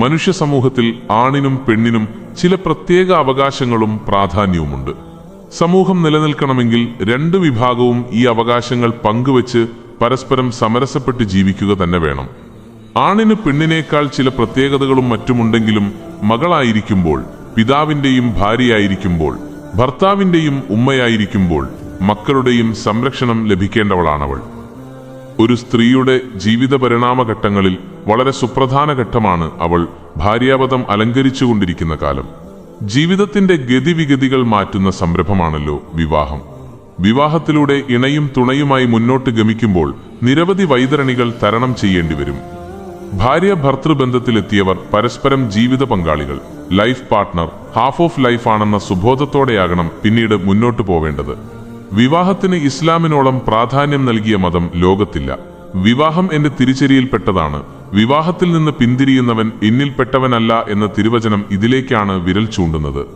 മനുഷ്യ സമൂഹത്തിൽ ആണിനും പെണ്ണിനും ചില പ്രത്യേക അവകാശങ്ങളും പ്രാധാന്യവുമുണ്ട്. സമൂഹം നിലനിൽക്കണമെങ്കിൽ രണ്ട് വിഭാഗവും ഈ അവകാശങ്ങൾ പങ്കുവച്ച് പരസ്പരം സമരസപ്പെട്ട് ജീവിക്കുക തന്നെ വേണം. ആണിന് പെണ്ണിനേക്കാൾ ചില പ്രത്യേകതകളും മറ്റുമുണ്ടെങ്കിലും മകളായിരിക്കുമ്പോൾ പിതാവിന്റെയും ഭാര്യയായിരിക്കുമ്പോൾ ഭർത്താവിന്റെയും ഉമ്മയായിരിക്കുമ്പോൾ മക്കളുടെയും സംരക്ഷണം ലഭിക്കേണ്ടവളാണവൾ. ഒരു സ്ത്രീയുടെ ജീവിത പരിണാമഘട്ടങ്ങളിൽ വളരെ സുപ്രധാന ഘട്ടമാണ് അവൾ ഭാര്യാപദം അലങ്കരിച്ചുകൊണ്ടിരിക്കുന്ന കാലം. ജീവിതത്തിന്റെ ഗതിവിഗതികൾ മാറ്റുന്ന സംരംഭമാണല്ലോ വിവാഹം. വിവാഹത്തിലൂടെ ഇണയും തുണയുമായി മുന്നോട്ട് ഗമിക്കുമ്പോൾ നിരവധി വൈതരണികൾ തരണം ചെയ്യേണ്ടി വരും ഭാര്യ ഭർത്തൃബന്ധത്തിലെത്തിയവർ പരസ്പരം ജീവിത പങ്കാളികൾ life partner half of life ആണെന്ന സുബോധത്തോടെയാകണം പിന്നീട് മുന്നോട്ടു പോവേണ്ടത്. വിവാഹത്തിന് ഇസ്ലാമിനോളം പ്രാധാന്യം നൽകിയ മതം ലോകത്തില്ല. വിവാഹം എന്റെ തിരിച്ചരിയിൽപ്പെട്ടതാണ് വിവാഹത്തിൽ നിന്ന് പിന്തിരിയുന്നവൻ എന്നിൽപ്പെട്ടവനല്ല എന്ന തിരുവചനം ഇതിലേക്കാണ് വിരൽ ചൂണ്ടുന്നത്.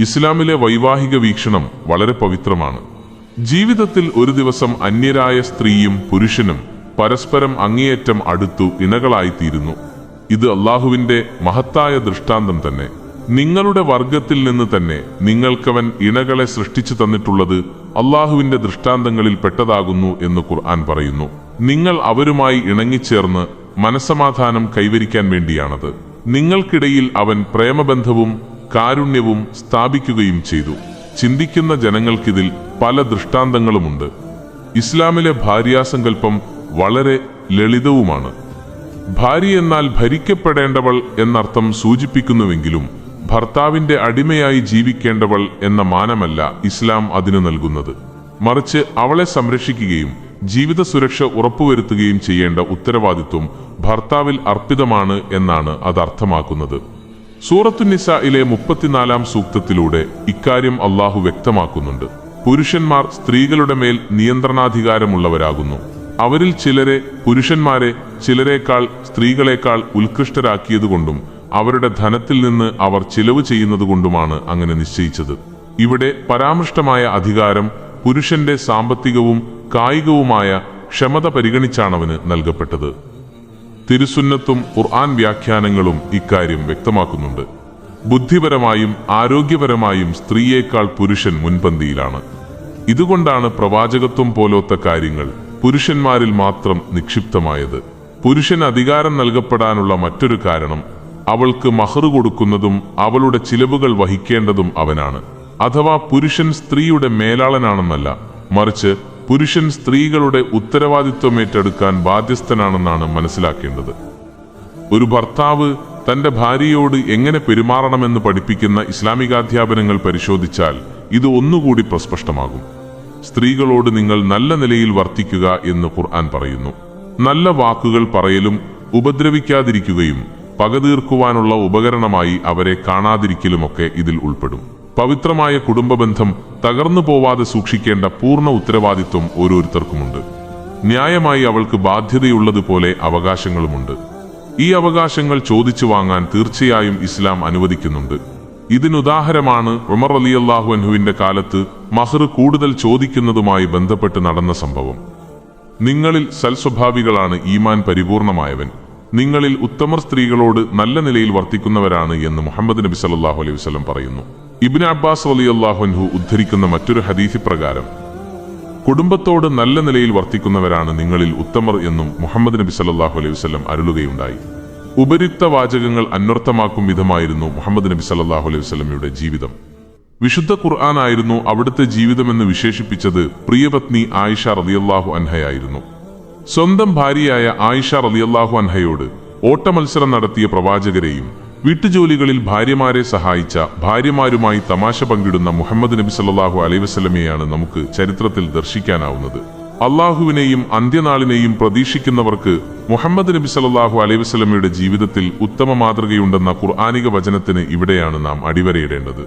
ഇസ്ലാമിലെ വൈവാഹിക വീക്ഷണം വളരെ പവിത്രമാണ്. ജീവിതത്തിൽ ഒരു ദിവസം അന്യരായ സ്ത്രീയും പുരുഷനും പരസ്പരം അങ്ങേയറ്റം അടുത്തു ഇണകളായിത്തീരുന്നു. ഇത് അള്ളാഹുവിന്റെ മഹത്തായ ദൃഷ്ടാന്തം തന്നെ. നിങ്ങളുടെ വർഗത്തിൽ നിന്ന് തന്നെ നിങ്ങൾക്കവൻ ഇണകളെ സൃഷ്ടിച്ചു തന്നിട്ടുള്ളത് അള്ളാഹുവിന്റെ ദൃഷ്ടാന്തങ്ങളിൽ പെട്ടതാകുന്നു എന്ന് ഖുർആൻ പറയുന്നു. നിങ്ങൾ അവരുമായി ഇണങ്ങിച്ചേർന്ന് മനസമാധാനം കൈവരിക്കാൻ വേണ്ടിയാണത്. നിങ്ങൾക്കിടയിൽ അവൻ പ്രേമബന്ധവും കാരുണ്യവും സ്ഥാപിക്കുകയും ചെയ്തു. ചിന്തിക്കുന്ന ജനങ്ങൾക്കിതിൽ പല ദൃഷ്ടാന്തങ്ങളുമുണ്ട്. ഇസ്ലാമിലെ ഭാര്യാസങ്കല്പം വളരെ ലളിതവുമാണ്. ഭാര്യ എന്നാൽ ഭരിക്കപ്പെടേണ്ടവൾ എന്നർത്ഥം സൂചിപ്പിക്കുന്നുവെങ്കിലും ഭർത്താവിന്റെ അടിമയായി ജീവിക്കേണ്ടവൾ എന്ന മാനമല്ല ഇസ്ലാം അതിനു നൽകുന്നത്. മറിച്ച് അവളെ സംരക്ഷിക്കുകയും ജീവിത സുരക്ഷ ഉറപ്പുവരുത്തുകയും ചെയ്യേണ്ട ഉത്തരവാദിത്വം ഭർത്താവിൽ അർപ്പിതമാണ് എന്നാണ് അത് അർത്ഥമാക്കുന്നത്. സൂറത്തുനിസയിലെ മുപ്പത്തിനാലാം സൂക്തത്തിലൂടെ ഇക്കാര്യം അള്ളാഹു വ്യക്തമാക്കുന്നുണ്ട്. പുരുഷന്മാർ സ്ത്രീകളുടെ മേൽ നിയന്ത്രണാധികാരമുള്ളവരാകുന്നു. അവരിൽ ചിലരെ പുരുഷന്മാരെ ചിലരെക്കാൾ സ്ത്രീകളെക്കാൾ ഉത്കൃഷ്ടരാക്കിയതുകൊണ്ടും അവരുടെ ധനത്തിൽ നിന്ന് അവർ ചിലവ് ചെയ്യുന്നതുകൊണ്ടുമാണ് അങ്ങനെ നിശ്ചയിച്ചത്. ഇവിടെ പരാമൃഷ്ടമായ അധികാരം പുരുഷന്റെ സാമ്പത്തികവും കായികവുമായ ക്ഷമത പരിഗണിച്ചാണവന് നൽകപ്പെട്ടത്. തിരുസുന്നത്തും ഖുർആൻ വ്യാഖ്യാനങ്ങളും ഇക്കാര്യം വ്യക്തമാക്കുന്നുണ്ട്. ബുദ്ധിപരമായും ആരോഗ്യപരമായും സ്ത്രീയേക്കാൾ പുരുഷൻ മുൻപന്തിയിലാണ്. ഇതുകൊണ്ടാണ് പ്രവാചകത്വം പോലൊത്ത കാര്യങ്ങൾ പുരുഷന്മാരിൽ മാത്രം നിക്ഷിപ്തമായത്. പുരുഷൻ അധികാരം നൽകപ്പെടാനുള്ള മറ്റൊരു കാരണം അവൾക്ക് മഹറു കൊടുക്കുന്നതും അവളുടെ ചിലവുകൾ വഹിക്കേണ്ടതും അവനാണ്. അഥവാ പുരുഷൻ സ്ത്രീയുടെ മേലാളനാണെന്നല്ല മറിച്ച് പുരുഷൻ സ്ത്രീകളുടെ ഉത്തരവാദിത്വം ഏറ്റെടുക്കാൻ ബാധ്യസ്ഥനാണെന്നാണ് മനസ്സിലാക്കേണ്ടത്. ഒരു ഭർത്താവ് തന്റെ ഭാര്യയോട് എങ്ങനെ പെരുമാറണമെന്ന് പഠിപ്പിക്കുന്ന ഇസ്ലാമികാധ്യാപനങ്ങൾ പരിശോധിച്ചാൽ ഇത് ഒന്നുകൂടി പ്രസ്പഷ്ടമാകും. സ്ത്രീകളോട് നിങ്ങൾ നല്ല നിലയിൽ വർത്തിക്കുക എന്ന് ഖുർആൻ പറയുന്നു. നല്ല വാക്കുകൾ പറയലും ഉപദ്രവിക്കാതിരിക്കുകയും പകതീർക്കുവാനുള്ള ഉപകരണമായി അവരെ കാണാതിരിക്കലുമൊക്കെ ഇതിൽ ഉൾപ്പെടും. പവിത്രമായ കുടുംബബന്ധം തകർന്നു പോവാതെ സൂക്ഷിക്കേണ്ട പൂർണ ഉത്തരവാദിത്വം ഓരോരുത്തർക്കുമുണ്ട്. ന്യായമായി അവൾക്ക് ബാധ്യതയുള്ളതുപോലെ അവകാശങ്ങളുമുണ്ട്. ഈ അവകാശങ്ങൾ ചോദിച്ചു വാങ്ങാൻ തീർച്ചയായും ഇസ്ലാം അനുവദിക്കുന്നുണ്ട്. ഇതിനുദാഹരമാണ് ഉമർ അലി അള്ളാഹു അൻഹുവിന്റെ കാലത്ത് മഹർ കൂടുതൽ ചോദിക്കുന്നതുമായി ബന്ധപ്പെട്ട് നടന്ന സംഭവം. നിങ്ങളിൽ സൽസ്വഭാവികളാണ് ഈമാൻ പരിപൂർണമായവൻ. നിങ്ങളിൽ ഉത്തമർ സ്ത്രീകളോട് നല്ല നിലയിൽ വർത്തിക്കുന്നവരാണ് എന്ന് മുഹമ്മദ് നബി സല്ലാഹു അലൈഹി വസ്ലം പറയുന്നു. ഇബിൻ അബ്ബാസ് അലി അള്ളാഹുൻഹു ഉദ്ധരിക്കുന്ന മറ്റൊരു ഹദീസി പ്രകാരം കുടുംബത്തോട് നല്ല നിലയിൽ വർത്തിക്കുന്നവരാണ് നിങ്ങളിൽ ഉത്തമർ എന്നും മുഹമ്മദ് നബി സല്ലാഹു അലൈഹി വസ്ലം അരുളുകയുണ്ടായി. ഉപരിക്ത വാചകങ്ങൾ അന്വർത്ഥമാക്കും വിധമായിരുന്നു മുഹമ്മദ് നബി സല്ലാഹു അലൈഹി വസ്ലമയുടെ ജീവിതം. വിശുദ്ധ ഖുർആാനായിരുന്നു അവിടുത്തെ ജീവിതമെന്ന് വിശേഷിപ്പിച്ചത് പ്രിയപത്നി ആയിഷ റളിയല്ലാഹു അൻഹയായിരുന്നു. സ്വന്തം ഭാര്യയായ ആയിഷ റളിയല്ലാഹു അൻഹയോട് ഓട്ടമത്സരം നടത്തിയ പ്രവാചകരെയും വീട്ടുജോലികളിൽ ഭാര്യമാരെ സഹായിച്ച ഭാര്യമാരുമായി തമാശ പങ്കിടുന്ന മുഹമ്മദ് നബി സല്ലാഹു അലൈഹി വസ്ലമയെയാണ് നമുക്ക് ചരിത്രത്തിൽ ദർശിക്കാനാവുന്നത്. അള്ളാഹുവിനെയും അന്ത്യനാളിനെയും പ്രതീക്ഷിക്കുന്നവർക്ക് മുഹമ്മദ് നബി സല്ലാഹു അലൈഹി വസ്ലമയുടെ ജീവിതത്തിൽ ഉത്തമ മാതൃകയുണ്ടെന്ന ഖുർആാനിക വചനത്തിന് ഇവിടെയാണ് നാം അടിവരയിടേണ്ടത്.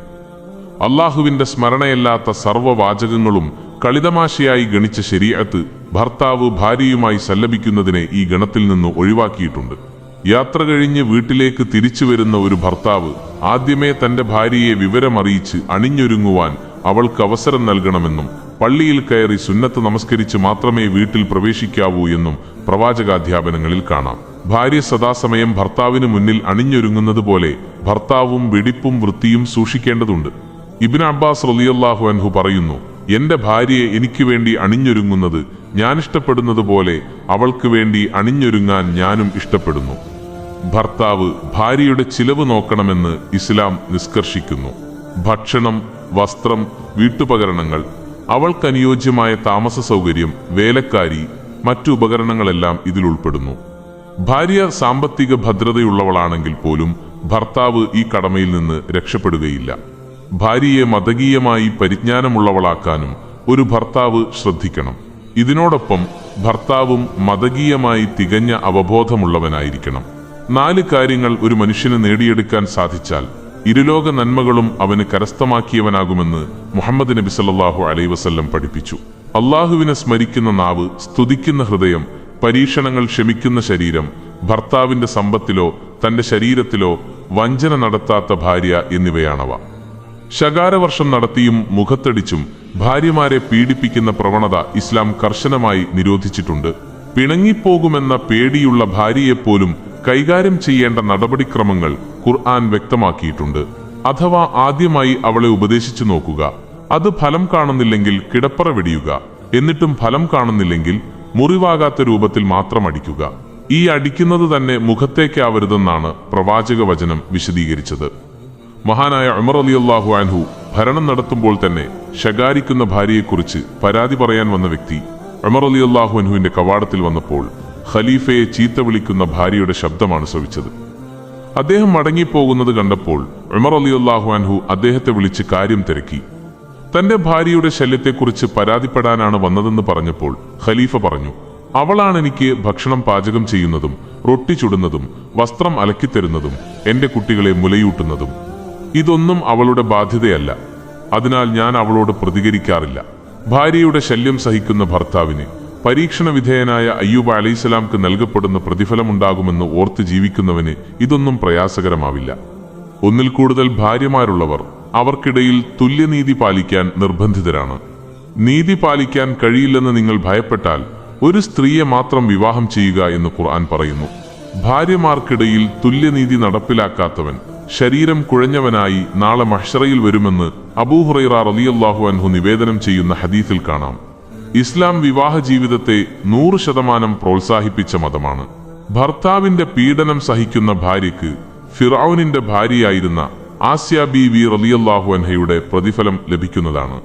അള്ളാഹുവിന്റെ സ്മരണയല്ലാത്ത സർവവാചകങ്ങളും കളിതമാശയായി ഗണിച്ച ശരീഅത്ത് ഭർത്താവ് ഭാര്യയുമായി സല്ലപിക്കുന്നതിനെ ഈ ഗണത്തിൽ നിന്ന് ഒഴിവാക്കിയിട്ടുണ്ട്. യാത്ര കഴിഞ്ഞ് വീട്ടിലേക്ക് തിരിച്ചു വരുന്ന ഒരു ഭർത്താവ് ആദ്യമേ തന്റെ ഭാര്യയെ വിവരമറിയിച്ച് അണിഞ്ഞൊരുങ്ങുവാൻ അവൾക്ക് അവസരം നൽകണമെന്നും പള്ളിയിൽ കയറി സുന്നത്ത് നമസ്കരിച്ച് മാത്രമേ വീട്ടിൽ പ്രവേശിക്കാവൂ എന്നും പ്രവാചകാധ്യാപനങ്ങളിൽ കാണാം. ഭാര്യ സദാസമയം ഭർത്താവിന് മുന്നിൽ അണിഞ്ഞൊരുങ്ങുന്നത് പോലെ ഭർത്താവും വെടിപ്പും വൃത്തിയും സൂക്ഷിക്കേണ്ടതുണ്ട്. ഇബിൻ അബ്ബാസ് റളിയല്ലാഹു അൻഹു പറയുന്നു എന്റെ ഭാര്യയെ എനിക്ക് വേണ്ടി അണിഞ്ഞൊരുങ്ങുന്നത് ഞാൻ ഇഷ്ടപ്പെടുന്നത് പോലെ അവൾക്ക് വേണ്ടി അണിഞ്ഞൊരുങ്ങാൻ ഞാനും ഇഷ്ടപ്പെടുന്നു. ഭർത്താവ് ഭാര്യയുടെ ചിലവ് നോക്കണമെന്ന് ഇസ്ലാം നിഷ്കർഷിക്കുന്നു. ഭക്ഷണം വസ്ത്രം വീട്ടുപകരണങ്ങൾ അവൾക്കനുയോജ്യമായ താമസ സൗകര്യം വേലക്കാരി മറ്റു ഉപകരണങ്ങളെല്ലാം ഇതിൽ ഉൾപ്പെടുന്നു. ഭാര്യ സാമ്പത്തിക ഭദ്രതയുള്ളവളാണെങ്കിൽ പോലും ഭർത്താവ് ഈ കടമയിൽ നിന്ന് രക്ഷപ്പെടുകയില്ല. ഭാര്യയെ മതകീയമായി പരിജ്ഞാനമുള്ളവളാക്കാനും ഒരു ഭർത്താവ് ശ്രദ്ധിക്കണം. ഇതിനോടൊപ്പം ഭർത്താവും മതകീയമായി തികഞ്ഞ അവബോധമുള്ളവനായിരിക്കണം. നാല് കാര്യങ്ങൾ ഒരു മനുഷ്യന് നേടിയെടുക്കാൻ സാധിച്ചാൽ ഇരുലോക നന്മകളും അവന് കരസ്ഥമാക്കിയവനാകുമെന്ന് മുഹമ്മദ് നബി സല്ലാഹു അലൈ വസല്ലം പഠിപ്പിച്ചു. അള്ളാഹുവിനെ സ്മരിക്കുന്ന നാവ് സ്തുതിക്കുന്ന ഹൃദയം പരീക്ഷണങ്ങൾ ക്ഷമിക്കുന്ന ശരീരം ഭർത്താവിന്റെ സമ്പത്തിലോ തന്റെ ശരീരത്തിലോ വഞ്ചന നടത്താത്ത ഭാര്യ എന്നിവയാണവ. ശകാരവർഷം നടത്തിയും മുഖത്തടിച്ചും ഭാര്യമാരെ പീഡിപ്പിക്കുന്ന പ്രവണത ഇസ്ലാം കർശനമായി നിരോധിച്ചിട്ടുണ്ട്. പിണങ്ങിപ്പോകുമെന്ന പേടിയുള്ള ഭാര്യയെപ്പോലും കൈകാര്യം ചെയ്യേണ്ട നടപടിക്രമങ്ങൾ ഖുർആൻ വ്യക്തമാക്കിയിട്ടുണ്ട്. അഥവാ ആദ്യമായി അവളെ ഉപദേശിച്ചു നോക്കുക. അത് ഫലം കാണുന്നില്ലെങ്കിൽ കിടപ്പറ വെടിയുക. എന്നിട്ടും ഫലം കാണുന്നില്ലെങ്കിൽ മുറിവാകാത്ത രൂപത്തിൽ മാത്രം അടിക്കുക. ഈ അടിക്കുന്നത് തന്നെ മുഖത്തേക്കാവരുതെന്നാണ് പ്രവാചക വചനം വിശദീകരിച്ചത്. മഹാനായ ഉമർ അലി അള്ളാഹു അൻഹു ഭരണം നടത്തുമ്പോൾ തന്നെ ശകാരിക്കുന്ന ഭാര്യയെക്കുറിച്ച് പരാതി പറയാൻ വന്ന വ്യക്തി ഉമർ അലി അള്ളാഹു അൻഹുവിന്റെ കവാടത്തിൽ വന്നപ്പോൾ ഖലീഫയെ ചീത്ത വിളിക്കുന്ന ഭാര്യയുടെ ശബ്ദമാണ് ശ്രവിച്ചത്. അദ്ദേഹം മടങ്ങിപ്പോകുന്നത് കണ്ടപ്പോൾ ഉമർ അലി അള്ളാഹു അൻഹു അദ്ദേഹത്തെ വിളിച്ച് കാര്യം തിരക്കി. തന്റെ ഭാര്യയുടെ ശല്യത്തെക്കുറിച്ച് പരാതിപ്പെടാനാണ് വന്നതെന്ന് പറഞ്ഞപ്പോൾ ഖലീഫ പറഞ്ഞു അവളാണ് എനിക്ക് ഭക്ഷണം പാചകം ചെയ്യുന്നതും റൊട്ടി ചുടുന്നതും വസ്ത്രം അലക്കിത്തരുന്നതും എന്റെ കുട്ടികളെ മുലയൂട്ടുന്നതും ഇതൊന്നും അവളുടെ ബാധ്യതയല്ല. അതിനാൽ ഞാൻ അവളോട് പ്രതികരിക്കാറില്ല. ഭാര്യയുടെ ശല്യം സഹിക്കുന്ന ഭർത്താവിന് പരീക്ഷണ വിധേയനായ അയ്യൂബ് അലൈസലാംക്ക് നൽകപ്പെടുന്ന പ്രതിഫലമുണ്ടാകുമെന്ന് ഓർത്ത് ജീവിക്കുന്നവന് ഇതൊന്നും പ്രയാസകരമാവില്ല. ഒന്നിൽ കൂടുതൽ ഭാര്യമാരുള്ളവർ അവർക്കിടയിൽ തുല്യനീതി പാലിക്കാൻ നിർബന്ധിതരാണ്. നീതി പാലിക്കാൻ കഴിയില്ലെന്ന് നിങ്ങൾ ഭയപ്പെട്ടാൽ ഒരു സ്ത്രീയെ മാത്രം വിവാഹം ചെയ്യുക എന്ന് ഖുർആൻ പറയുന്നു. ഭാര്യമാർക്കിടയിൽ തുല്യനീതി നടപ്പിലാക്കാത്തവൻ ശരീരം കുഴഞ്ഞവനായി നാളെ മഹ്ഷറയിൽ വരുമെന്ന് അബൂഹുറൈറ റലിയല്ലാഹു അൻഹു നിവേദനം ചെയ്യുന്ന ഹദീസിൽ കാണാം. ഇസ്ലാം വിവാഹ ജീവിതത്തെ നൂറ് ശതമാനം പ്രോത്സാഹിപ്പിച്ച മതമാണ്. ഭർത്താവിന്റെ പീഡനം സഹിക്കുന്ന ഭാര്യയ്ക്ക് ഫിറൌനിന്റെ ഭാര്യയായിരുന്ന ആസ്യ ബി വി റലിയല്ലാഹു അൻഹയുടെ പ്രതിഫലം ലഭിക്കുന്നതാണ്.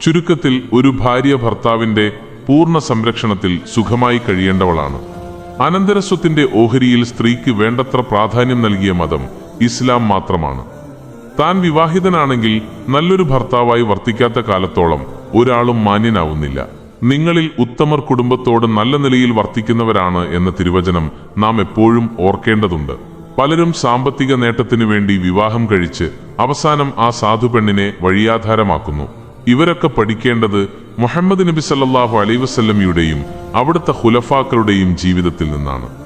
ചുരുക്കത്തിൽ ഒരു ഭാര്യ ഭർത്താവിന്റെ പൂർണ സംരക്ഷണത്തിൽ സുഖമായി കഴിയേണ്ടവളാണ്. അനന്തരസ്വത്തിന്റെ ഓഹരിയിൽ സ്ത്രീക്ക് വേണ്ടത്ര പ്രാധാന്യം നൽകിയ മതം ഇസ്ലാം മാത്രമാണ്. താൻ വിവാഹിതനാണെങ്കിൽ നല്ലൊരു ഭർത്താവായി വർത്തിക്കാത്ത കാലത്തോളം ഒരാളും മാന്യനാവുന്നില്ല. നിങ്ങളിൽ ഉത്തമർ കുടുംബത്തോട് നല്ല നിലയിൽ വർത്തിക്കുന്നവരാണ് എന്ന തിരുവചനം നാം എപ്പോഴും ഓർക്കേണ്ടതുണ്ട്. പലരും സാമ്പത്തിക നേട്ടത്തിനു വേണ്ടി വിവാഹം കഴിച്ച് അവസാനം ആ സാധു പെണ്ണിനെ വഴിയാധാരമാക്കുന്നു. ഇവരൊക്കെ പഠിക്കേണ്ടത് മുഹമ്മദ് നബി സല്ലാഹു അലൈവസല്ലമിയുടെയും അവിടുത്തെ ഹുലഫാക്കളുടെയും ജീവിതത്തിൽ നിന്നാണ്.